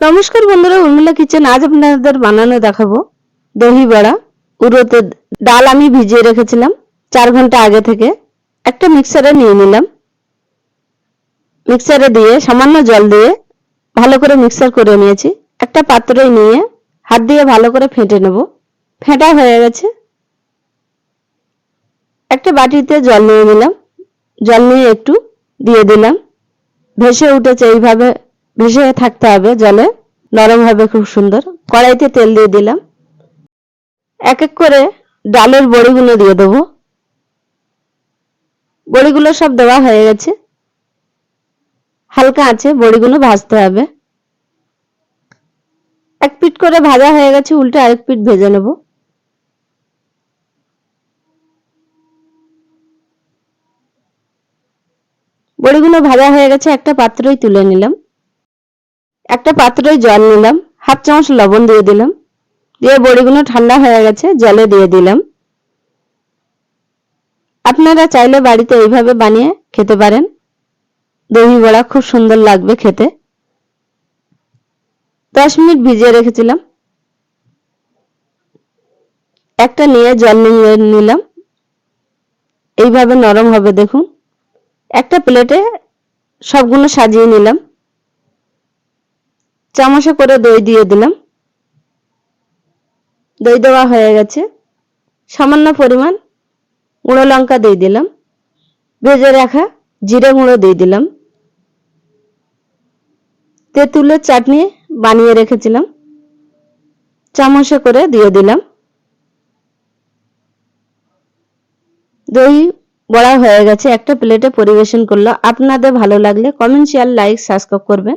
নমস্কার বন্ধুরা, উর্মিলা কিচেন আজ আপনাদের বানানো দেখাবো দহি বড়া। উড়োতে ডাল আমি ভিজিয়ে রেখেছিলাম চার ঘণ্টা আগে থেকে। একটা মিক্সারে নিয়ে নিলাম। মিক্সারে দিয়ে সামান্য জল দিয়ে ভালো করে মিক্সার করে নিয়েছি। একটা পাত্রে নিয়ে হাত দিয়ে ভালো করে ফেটে নেব। ফেটা হয়ে গেছে। একটা বাটিতে জল নিয়ে নিলাম। জল নিয়ে একটু দিয়ে দিলাম। ভেসে উঠেছে এইভাবে ভেসে থাকতে হবে জলে। নরম হবে, খুব সুন্দর। কড়াইতে তেল দিয়ে দিলাম। এক এক করে ডালের বড়িগুলো দিয়ে দেবো। বড়িগুলো সব দেওয়া হয়ে গেছে। হালকা আছে বড়িগুলো ভাজতে হবে। এক পিট করে ভাজা হয়ে গেছে, উল্টে আরেক পিট ভেজে নেব। বড়িগুলো ভাজা হয়ে গেছে, একটা পাত্রই তুলে নিলাম। একটা পাত্রে জল নিলাম, হাফ চামচ লবণ দিয়ে দিলাম, দিয়ে বড়িগুলো ঠান্ডা হয়ে গেছে, জলে দিয়ে দিলাম। আপনারা চাইলে বাড়িতে এইভাবে বানিয়ে খেতে পারেন। দহি বড়া খুব সুন্দর লাগবে খেতে। দশ মিনিট ভিজিয়ে রেখেছিলাম। একটা নিয়ে জল নিয়ে নিলাম। এইভাবে নরম হবে, দেখুন। একটা প্লেটে সবগুলো সাজিয়ে নিলাম। চামচে করে দই দিয়ে দিলাম। দই দেওয়া হয়ে গেছে। সামান্য পরিমাণ গুঁড়ো লঙ্কা দিয়ে দিলাম। ভেজে রাখা জিরে গুঁড়ো দিয়ে দিলাম। তেঁতুলের চাটনি বানিয়ে রেখেছিলাম। চামচে করে দিয়ে দিলাম। দই বড়া হয়ে গেছে। একটা প্লেটে পরিবেশন করল। আপনাদের ভালো লাগলে কমেন্ট, শেয়ার, লাইক, সাবস্ক্রাইব করবেন।